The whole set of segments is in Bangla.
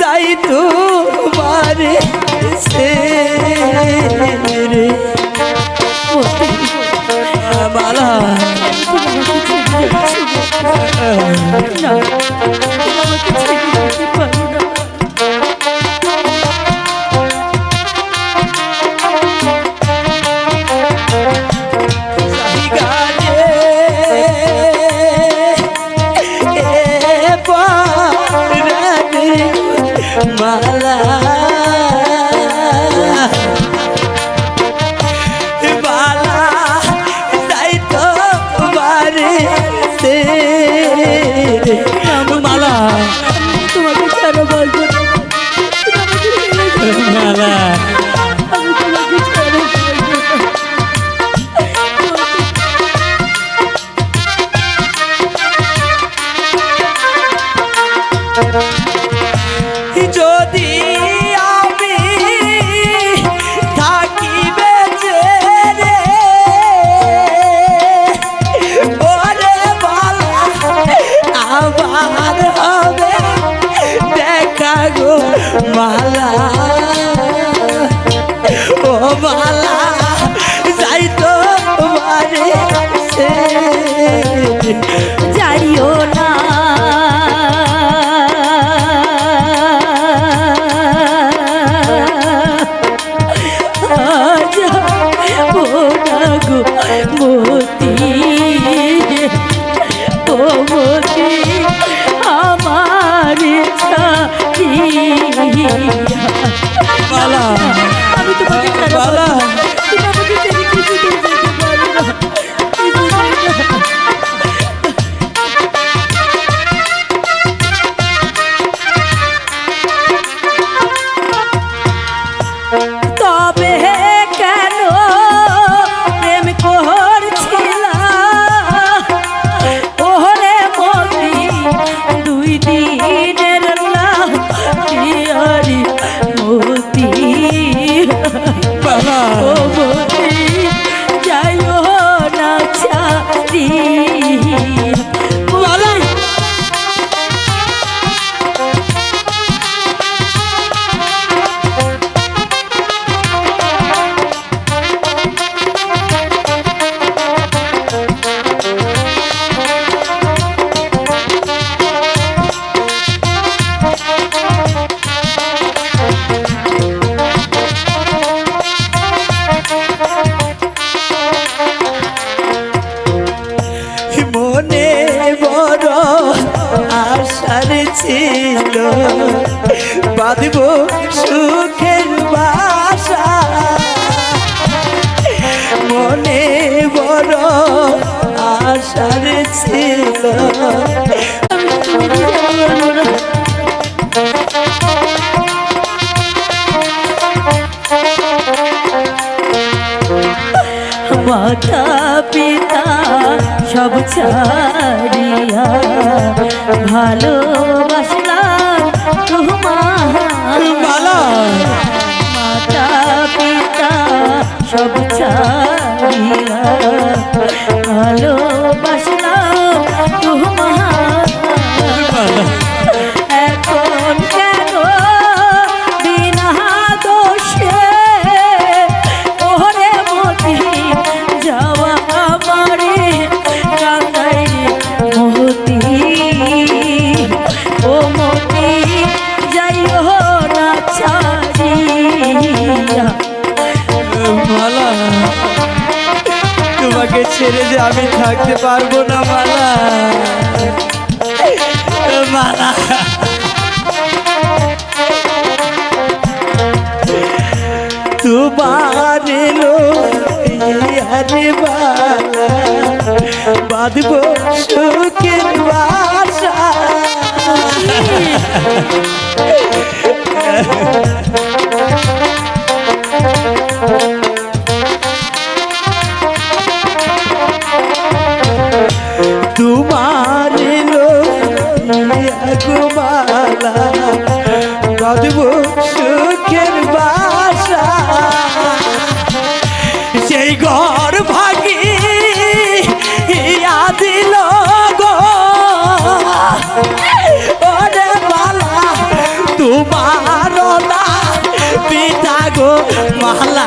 যাই তো বারে সে মালা মালা মালা। ও মালা যাই তো সে যাইও না। মতি। ছাড়িয়া ছিল। বাঁধব সুখের বাসা। মনে বড় আশার ছিল। মাতা পিতা সব ছাড়িয়া ভালোবাসলাম তোমার মাতা পিতা সব ছাড়িয়া ভালোবাসলাম তোমাকে ছেড়ে যে আমি থাকতে পারব না মালা। মালা। তোমার আরে বালা বাঁধব তোমার গোমালা বাজব সুখের বাসা। সেই ঘর ভাগি ইয়া দিল গো ওরে বালা তোমার পিতা গো মালা।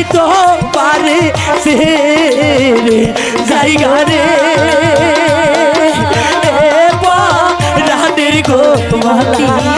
যাই তো পারে সে জায়গা রে রাতের রানের গো বালা